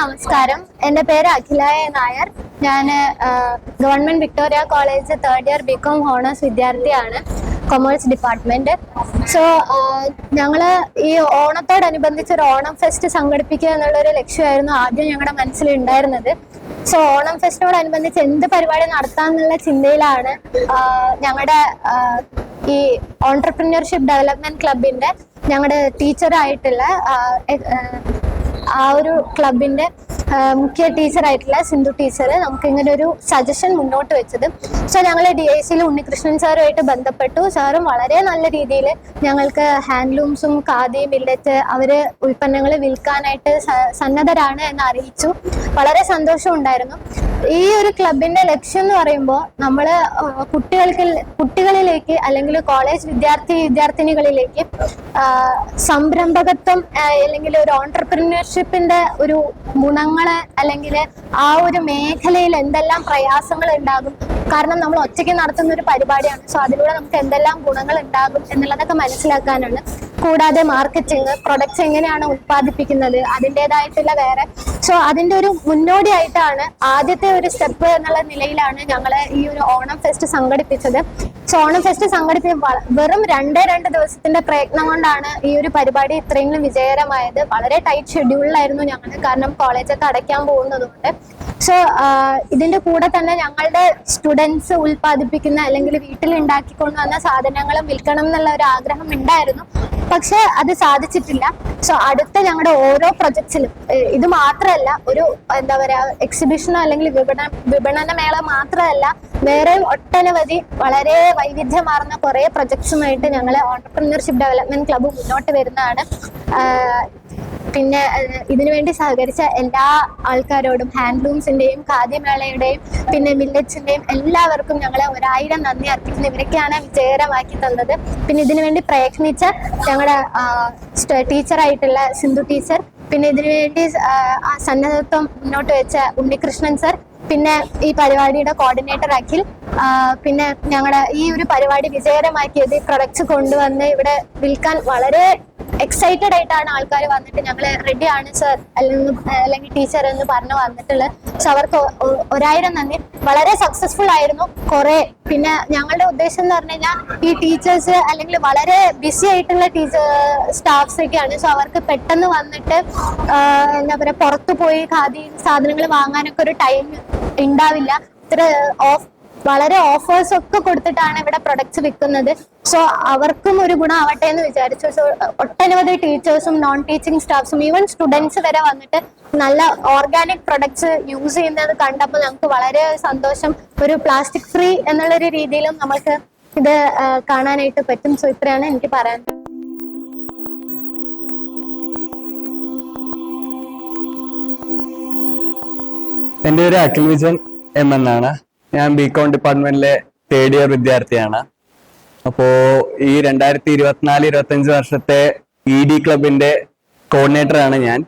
നമസ്കാരം. എന്റെ പേര് അഖിലായ നായർ. ഞാൻ government Victoria college third year B Com honours വിദ്യാർത്ഥിയാണ് കൊമേഴ്സ് ഡിപ്പാർട്ട്മെന്റ് സോ ഞങ്ങൾ ഈ ഓണത്തോടനുബന്ധിച്ച് ഒരു ഓണം ഫെസ്റ്റ് സംഘടിപ്പിക്കുക എന്നുള്ളൊരു ലക്ഷ്യമായിരുന്നു ആദ്യം ഞങ്ങളുടെ മനസ്സിൽ ഉണ്ടായിരുന്നത് സോ ഓണം ഫെസ്റ്റിനോടനുബന്ധിച്ച് എന്ത് പരിപാടി നടത്താമെന്നുള്ള ചിന്തയിലാണ് ഞങ്ങളുടെ ഈ ഓൺടർപ്രിന്യർഷിപ്പ് ഡെവലപ്മെന്റ് ക്ലബിന്റെ ഞങ്ങളുടെ ടീച്ചറായിട്ടുള്ള ആ ഒരു ക്ലബിന്റെ മുഖ്യ ടീച്ചർ ആയിട്ടുള്ള സിന്ധു ടീച്ചർ നമുക്ക് ഇങ്ങനെ ഒരു സജഷൻ മുന്നോട്ട് വെച്ചത്. സോ ഞങ്ങൾ ഡി ഐ സിയിൽ ഉണ്ണികൃഷ്ണൻ സാറുമായിട്ട് ബന്ധപ്പെട്ടു. സാറും വളരെ നല്ല രീതിയിൽ ഞങ്ങൾക്ക് ഹാൻഡ്ലൂംസും ഖാദി മില്ലറ്റ് അവർ ഉൽപ്പന്നങ്ങൾ വിൽക്കാനായിട്ട് സന്നദ്ധരാണ് എന്ന് അറിയിച്ചു. വളരെ സന്തോഷം ഉണ്ടായിരുന്നു ഈ ഒരു ക്ലബിന്റെ ലക്ഷ്യം എന്ന് പറയുമ്പോൾ നമ്മൾ കുട്ടികൾക്ക് കുട്ടികളിലേക്ക് അല്ലെങ്കിൽ കോളേജ് വിദ്യാർത്ഥി വിദ്യാർത്ഥിനികളിലേക്ക് സംരംഭകത്വം അല്ലെങ്കിൽ ഒരു ഓണ്ടർപ്രീനർഷിപ്പിന്റെ ഒരു ഗുണങ്ങൾ അല്ലെങ്കിൽ ആ ഒരു മേഖലയിൽ എന്തെല്ലാം പ്രയാസങ്ങൾ ഉണ്ടാകും. കാരണം നമ്മൾ ഒറ്റയ്ക്ക് നടത്തുന്ന ഒരു പരിപാടിയാണ്. സോ അതിലൂടെ നമുക്ക് എന്തെല്ലാം ഗുണങ്ങൾ ഉണ്ടാകും എന്നുള്ളതൊക്കെ മനസ്സിലാക്കാനാണ്. കൂടാതെ മാർക്കറ്റിംഗ് പ്രൊഡക്ട്സ് എങ്ങനെയാണ് ഉത്പാദിപ്പിക്കുന്നത് അതിന്റെതായിട്ടുള്ള വേറെ സോ അതിന്റെ ഒരു മുന്നോടിയായിട്ടാണ് ആദ്യത്തെ ഒരു സ്റ്റെപ്പ് എന്നുള്ള നിലയിലാണ് ഞങ്ങൾ ഈ ഒരു ഓണം ഫെസ്റ്റ് സംഘടിപ്പിച്ചത്. സോ ഓണം ഫെസ്റ്റ് സംഘടിപ്പിച്ച വെറും രണ്ടേ രണ്ട് ദിവസത്തിന്റെ പ്രയത്നം കൊണ്ടാണ് ഈ ഒരു പരിപാടി ഇത്രയെങ്കിലും വിജയകരമായത്. വളരെ ടൈറ്റ് ഷെഡ്യൂളിലായിരുന്നു ഞങ്ങൾ കാരണം കോളേജൊക്കെ അടയ്ക്കാൻ പോകുന്നതുകൊണ്ട്. സോ ഇതിന്റെ കൂടെ തന്നെ ഞങ്ങളുടെ സ്റ്റുഡൻസ് ഉൽപ്പാദിപ്പിക്കുന്ന അല്ലെങ്കിൽ വീട്ടിൽ ഉണ്ടാക്കിക്കൊണ്ട് വന്ന സാധനങ്ങളും വിൽക്കണം എന്നുള്ള ഒരു ആഗ്രഹം ഉണ്ടായിരുന്നു. പക്ഷെ അത് സാധിച്ചിട്ടില്ല. സോ അടുത്ത ഞങ്ങളുടെ ഓരോ പ്രൊജക്ട്സിലും ഇത് മാത്രമല്ല ഒരു എന്താ പറയാ എക്സിബിഷനോ അല്ലെങ്കിൽ വിപണ വിപണന മേള മാത്രമല്ല വേറെ ഒട്ടനവധി വളരെ വൈവിധ്യമാർന്ന കുറെ പ്രൊജക്ട്സുമായിട്ട് ഞങ്ങൾ ഓണ്ടർപ്രീനർഷിപ്പ് ഡെവലപ്മെന്റ് ക്ലബ്ബ് മുന്നോട്ട് വരുന്നതാണ്. പിന്നെ ഇതിനു ഇതിനുവേണ്ടി സഹകരിച്ച എല്ലാ ആൾക്കാരോടും ഹാൻഡ്ലൂംസിന്റെയും ഖാദ്യമേളയുടെയും പിന്നെ മില്ലറ്റ്സിന്റെയും എല്ലാവർക്കും ഞങ്ങൾ ഒരായിരം നന്ദി അർപ്പിക്കുന്നു. ഇവരൊക്കെയാണ് വിജയകരമാക്കി തന്നത്. പിന്നെ ഇതിനുവേണ്ടി പ്രയത്നിച്ച ഞങ്ങളുടെ ടീച്ചറായിട്ടുള്ള സിന്ധു ടീച്ചർ പിന്നെ ഇതിനുവേണ്ടി സന്നദ്ധത്വം മുന്നോട്ട് വെച്ച ഉണ്ണികൃഷ്ണൻ സർ പിന്നെ ഈ പരിപാടിയുടെ കോർഡിനേറ്റർ അഖിൽ പിന്നെ ഞങ്ങളുടെ ഈ ഒരു പരിപാടി വിജയകരമാക്കിയത് ഈ പ്രൊഡക്ട്സ് കൊണ്ടുവന്ന് ഇവിടെ വിൽക്കാൻ വളരെ എക്സൈറ്റഡ് ആയിട്ടാണ് ആൾക്കാർ വന്നിട്ട് ഞങ്ങൾ റെഡി ആണ് സർ അല്ലെങ്കിൽ അല്ലെങ്കിൽ ടീച്ചർ എന്ന് പറഞ്ഞു വന്നിട്ടുള്ളത് പക്ഷെ അവർക്ക് ഒരായിരം നന്ദി. വളരെ സക്സസ്ഫുൾ ആയിരുന്നു കുറെ. പിന്നെ ഞങ്ങളുടെ ഉദ്ദേശം എന്ന് പറഞ്ഞു കഴിഞ്ഞാൽ ഈ ടീച്ചേഴ്സ് അല്ലെങ്കിൽ വളരെ ബിസി ആയിട്ടുള്ള ടീച്ചർ സ്റ്റാഫ്സ് ഒക്കെയാണ്. സോ അവർക്ക് പെട്ടെന്ന് വന്നിട്ട് എന്താ പറയാ പുറത്തു പോയി ഖാദി സാധനങ്ങൾ വാങ്ങാനൊക്കെ ഒരു ടൈം ഉണ്ടാവില്ല. ഇത്ര ഓഫ് വളരെ ഓഫേഴ്സ് ഒക്കെ കൊടുത്തിട്ടാണ് ഇവിടെ പ്രൊഡക്ട്സ് വിൽക്കുന്നത്. സോ അവർക്കും ഒരു ഗുണമാവട്ടെ എന്ന് വിചാരിച്ചു. സോ ഒട്ടനവധി ടീച്ചേഴ്സും നോൺ ടീച്ചിങ് സ്റ്റാഫ്സും ഈവൻ സ്റ്റുഡൻസ് വരെ വന്നിട്ട് നല്ല ഓർഗാനിക് പ്രൊഡക്ട്സ് യൂസ് ചെയ്യുന്നത് കണ്ടപ്പോൾ നമുക്ക് വളരെ സന്തോഷം. ഒരു പ്ലാസ്റ്റിക് ഫ്രീ എന്നുള്ളൊരു രീതിയിലും നമ്മൾക്ക് ഇത് കാണാനായിട്ട് പറ്റും. സോ ഇത്രയാണ് എനിക്ക് പറയാൻ എന്റെ പേര് അഖിൽ വിജയൻ എം എന്നാണ് ഞാൻ ബികോം ഡിപ്പാർട്ട്മെന്റിലെ തേർഡ് ഇയർ വിദ്യാർത്ഥിയാണ്. അപ്പോ ഈ രണ്ടായിരത്തി ഇരുപത്തിനാല് ഇരുപത്തി അഞ്ച് വർഷത്തെ ഇ ഡി ക്ലബിന്റെ കോർഡിനേറ്റർ ആണ് ഞാൻ.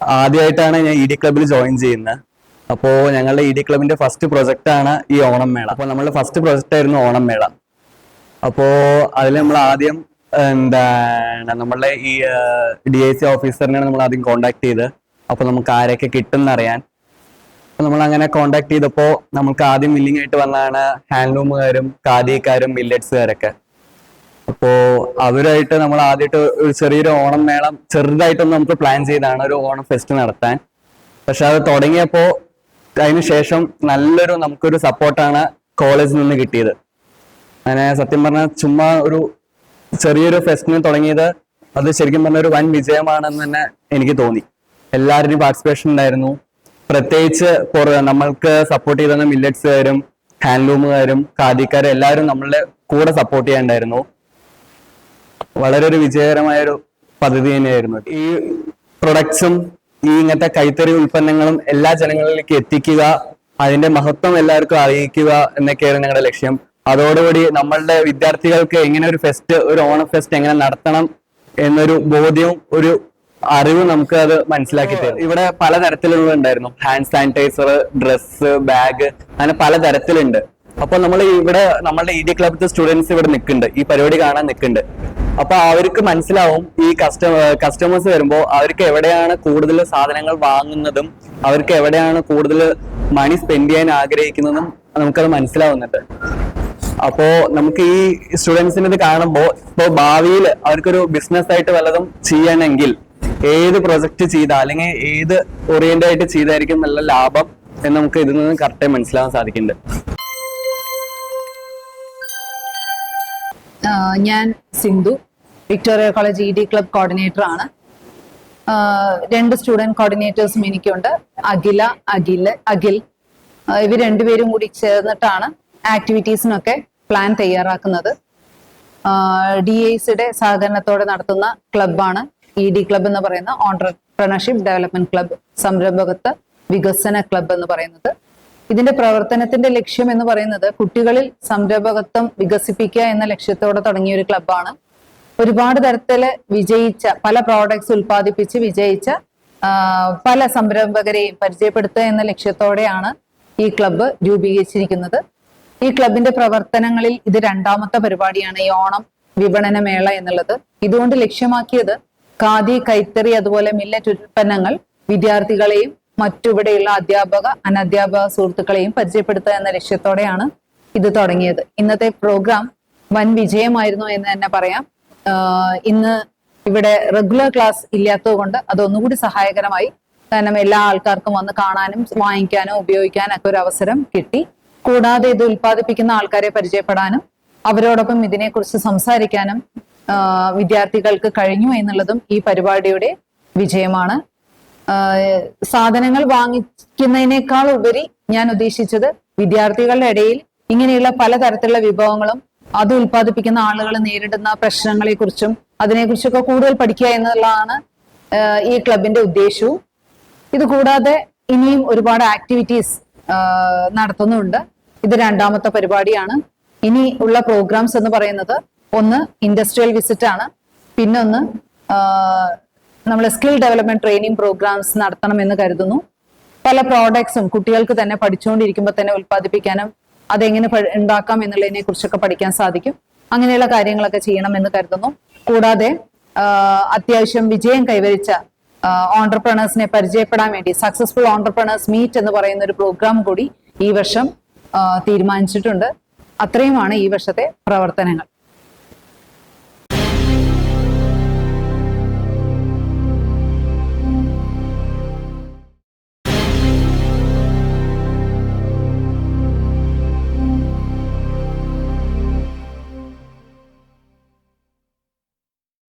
ആദ്യമായിട്ടാണ് ഞാൻ ഇ ഡി ക്ലബിൽ ജോയിൻ ചെയ്യുന്നത്. അപ്പോൾ ഞങ്ങളുടെ ഇ ഡി ക്ലബിന്റെ ഫസ്റ്റ് പ്രൊജക്റ്റ് ആണ് ഈ ഓണം മേള. അപ്പോൾ നമ്മളുടെ ഫസ്റ്റ് പ്രൊജക്റ്റ് ആയിരുന്നു ഓണം മേള. അപ്പോ അതിൽ നമ്മൾ ആദ്യം എന്താണ് നമ്മളുടെ ഈ ഡി ഐ സി ഓഫീസറിനെയാണ് നമ്മൾ ആദ്യം കോണ്ടാക്ട് ചെയ്ത് അപ്പൊ നമുക്ക് ആരൊക്കെ കിട്ടും അറിയാൻ അപ്പൊ നമ്മൾ അങ്ങനെ കോണ്ടാക്ട് ചെയ്തപ്പോ നമ്മൾക്ക് ആദ്യം മില്ലിംഗ് ആയിട്ട് വന്നതാണ് ഹാൻഡ്ലൂമുകാരും ഖാദിക്കാരും മില്ലറ്റ്സുകാരൊക്കെ അപ്പോ അവരായിട്ട് നമ്മൾ ആദ്യമായിട്ട് ഒരു ചെറിയൊരു ഓണം മേളം ചെറുതായിട്ടൊന്ന് നമുക്ക് പ്ലാൻ ചെയ്താണ് ഒരു ഓണം ഫെസ്റ്റ് നടത്താൻ. പക്ഷെ അത് തുടങ്ങിയപ്പോ അതിന് ശേഷം നല്ലൊരു നമുക്കൊരു സപ്പോർട്ടാണ് കോളേജിൽ നിന്ന് കിട്ടിയത്. അങ്ങനെ സത്യം പറഞ്ഞാൽ ചുമ്മാ ഒരു ചെറിയൊരു ഫെസ്റ്റിന് തുടങ്ങിയത് അത് ശരിക്കും പറഞ്ഞ ഒരു വൻ വിജയമാണെന്ന് തന്നെ എനിക്ക് തോന്നി. എല്ലാവരുടെയും പാർട്ടിസിപ്പേഷൻ ഉണ്ടായിരുന്നു. പ്രത്യേകിച്ച് നമ്മൾക്ക് സപ്പോർട്ട് ചെയ്തിരുന്ന മില്ലറ്റ്സുകാരും ഹാൻഡ്ലൂമുകാരും ഖാദിക്കാരും എല്ലാവരും നമ്മളുടെ കൂടെ സപ്പോർട്ട് ചെയ്യാണ്ടായിരുന്നു വളരെ ഒരു വിജയകരമായ ഒരു പദ്ധതി തന്നെയായിരുന്നു. ഈ പ്രൊഡക്ട്സും ഈ ഇങ്ങനത്തെ കൈത്തറി ഉൽപ്പന്നങ്ങളും എല്ലാ ജനങ്ങളിലേക്ക് എത്തിക്കുക അതിന്റെ മഹത്വം എല്ലാവർക്കും അറിയിക്കുക എന്നൊക്കെയായിരുന്നു ഞങ്ങളുടെ ലക്ഷ്യം. അതോടുകൂടി നമ്മളുടെ വിദ്യാർത്ഥികൾക്ക് എങ്ങനെ ഒരു ഫെസ്റ്റ് ഒരു ഓണം ഫെസ്റ്റ് എങ്ങനെ നടത്തണം എന്നൊരു ബോധ്യവും ഒരു അറിവ് നമുക്ക് അത് മനസ്സിലാക്കി തരും. ഇവിടെ പല തരത്തിലുള്ള ഉണ്ടായിരുന്നു. ഹാൻഡ് സാനിറ്റൈസർ ഡ്രസ്സ് ബാഗ് അങ്ങനെ പല തരത്തിലുണ്ട് അപ്പൊ നമ്മൾ ഇവിടെ നമ്മളുടെ ഇ ഡി ക്ലബിലത്തെ സ്റ്റുഡൻസ് ഇവിടെ നിൽക്കുന്നുണ്ട്. ഈ പരിപാടി കാണാൻ നിൽക്കുന്നുണ്ട്. അപ്പൊ അവർക്ക് മനസ്സിലാവും ഈ കസ്റ്റമ കസ്റ്റമേഴ്സ് വരുമ്പോൾ അവർക്ക് എവിടെയാണ് കൂടുതൽ സാധനങ്ങൾ വാങ്ങുന്നതും അവർക്ക് എവിടെയാണ് കൂടുതൽ മണി സ്പെൻഡ് ചെയ്യാൻ ആഗ്രഹിക്കുന്നതും നമുക്കത് മനസ്സിലാവുന്നുണ്ട്. അപ്പോ നമുക്ക് ഈ സ്റ്റുഡൻസിന് ഇത് കാണുമ്പോൾ ഇപ്പോൾ ഭാവിയിൽ അവർക്കൊരു ബിസിനസ് ആയിട്ട് വല്ലതും ചെയ്യണമെങ്കിൽ ഏത് പ്രൊജക്ട് ചെയ്ത അല്ലെങ്കിൽ ഏത് ഓറിയന്റ് ആയിട്ട് ചെയ്തായിരിക്കും നല്ല ലാഭം എന്ന് നമുക്ക് ഇതിൽ നിന്ന് കറക്റ്റായി മനസ്സിലാക്കാൻ സാധിക്കുന്നുണ്ട്. ഞാൻ Sindhu Victoria college E D club coordinator ആണ്. രണ്ട് സ്റ്റുഡന്റ് കോർഡിനേറ്റേഴ്സും എനിക്കുണ്ട്. അഖില അഖിൽ അഖിൽ. ഇവർ രണ്ടുപേരും കൂടി ചേർന്നിട്ടാണ് ആക്ടിവിറ്റീസിനൊക്കെ പ്ലാൻ തയ്യാറാക്കുന്നത്. ഡി എസിയുടെ സഹകരണത്തോടെ നടത്തുന്ന ക്ലബ്ബാണ് ഇ ഡി ക്ലബ് എന്ന് പറയുന്ന ഓണ്ടർപ്രണർഷിപ്പ് ഡെവലപ്മെന്റ് ക്ലബ് സംരംഭകത്വ വികസന ക്ലബ് എന്ന് പറയുന്നത്. ഇതിന്റെ പ്രവർത്തനത്തിന്റെ ലക്ഷ്യം എന്ന് പറയുന്നത് കുട്ടികളിൽ സംരംഭകത്വം വികസിപ്പിക്കുക എന്ന ലക്ഷ്യത്തോടെ തുടങ്ങിയ ഒരു ക്ലബാണ് ഒരുപാട് തരത്തിൽ വിജയിച്ച പല പ്രോഡക്ട്സ് ഉൽപ്പാദിപ്പിച്ച് വിജയിച്ച പല സംരംഭകരെയും പരിചയപ്പെടുത്തുക എന്ന ലക്ഷ്യത്തോടെയാണ് ഈ ക്ലബ്ബ് രൂപീകരിച്ചിരിക്കുന്നത്. ഈ ക്ലബിന്റെ പ്രവർത്തനങ്ങളിൽ ഇത് രണ്ടാമത്തെ പരിപാടിയാണ് ഈ ഓണം വിപണന മേള എന്നുള്ളത്. ഇതുകൊണ്ട് ലക്ഷ്യമാക്കിയത് ഖാദി കൈത്തറി അതുപോലെ മില്ലറ്റ് ഉൽപ്പന്നങ്ങൾ വിദ്യാർത്ഥികളെയും മറ്റിവിടെയുള്ള അധ്യാപക അനധ്യാപക സുഹൃത്തുക്കളെയും പരിചയപ്പെടുത്തുക എന്ന ലക്ഷ്യത്തോടെയാണ് ഇത് തുടങ്ങിയത്. ഇന്നത്തെ പ്രോഗ്രാം വൻ വിജയമായിരുന്നു എന്ന് തന്നെ പറയാം. ഇന്ന് ഇവിടെ റെഗുലർ ക്ലാസ് ഇല്ലാത്തതുകൊണ്ട് അതൊന്നുകൂടി സഹായകരമായി കാരണം എല്ലാ ആൾക്കാർക്കും വന്ന് കാണാനും വാങ്ങിക്കാനും ഉപയോഗിക്കാനും ഒക്കെ ഒരു അവസരം കിട്ടി. കൂടാതെ ഇത് ഉൽപ്പാദിപ്പിക്കുന്ന ആൾക്കാരെ പരിചയപ്പെടാനും അവരോടൊപ്പം ഇതിനെക്കുറിച്ച് സംസാരിക്കാനും വിദ്യാർത്ഥികൾക്ക് കഴിഞ്ഞു എന്നുള്ളതും ഈ പരിപാടിയുടെ വിജയമാണ്. സാധനങ്ങൾ വാങ്ങിക്കുന്നതിനേക്കാൾ ഉപരി ഞാൻ ഉദ്ദേശിച്ചത് വിദ്യാർത്ഥികളുടെ ഇടയിൽ ഇങ്ങനെയുള്ള പലതരത്തിലുള്ള വിഭവങ്ങളും അത് ഉൽപ്പാദിപ്പിക്കുന്ന ആളുകൾ നേരിടുന്ന പ്രശ്നങ്ങളെ കുറിച്ചും അതിനെക്കുറിച്ചൊക്കെ കൂടുതൽ പഠിക്കുക എന്നുള്ളതാണ് ഈ ക്ലബിന്റെ ഉദ്ദേശവും. ഇത് കൂടാതെ ഇനിയും ഒരുപാട് ആക്ടിവിറ്റീസ് നടത്തുന്നുണ്ട്. ഇത് രണ്ടാമത്തെ പരിപാടിയാണ്. ഇനി ഉള്ള പ്രോഗ്രാംസ് എന്ന് പറയുന്നത് ഒന്ന് ഇൻഡസ്ട്രിയൽ വിസിറ്റ് ആണ്. പിന്നൊന്ന് നമ്മൾ സ്കിൽ ഡെവലപ്മെന്റ് ട്രെയിനിങ് പ്രോഗ്രാംസ് നടത്തണമെന്ന് കരുതുന്നു. പല പ്രോഡക്ട്സും കുട്ടികൾക്ക് തന്നെ പഠിച്ചുകൊണ്ടിരിക്കുമ്പോൾ തന്നെ ഉൽപ്പാദിപ്പിക്കാനും അതെങ്ങനെ ഉണ്ടാക്കാം എന്നുള്ളതിനെ കുറിച്ചൊക്കെ പഠിക്കാൻ സാധിക്കും. അങ്ങനെയുള്ള കാര്യങ്ങളൊക്കെ ചെയ്യണമെന്ന് കരുതുന്നു. കൂടാതെ അത്യാവശ്യം വിജയം കൈവരിച്ച ഓണ്ടർപ്രണേഴ്സിനെ പരിചയപ്പെടാൻ വേണ്ടി സക്സസ്ഫുൾ ഓണ്ടർപ്രണേഴ്സ് മീറ്റ് എന്ന് പറയുന്ന ഒരു പ്രോഗ്രാം കൂടി ഈ വർഷം തീരുമാനിച്ചിട്ടുണ്ട്. അത്രയുമാണ് ഈ വർഷത്തെ പ്രവർത്തനങ്ങൾ.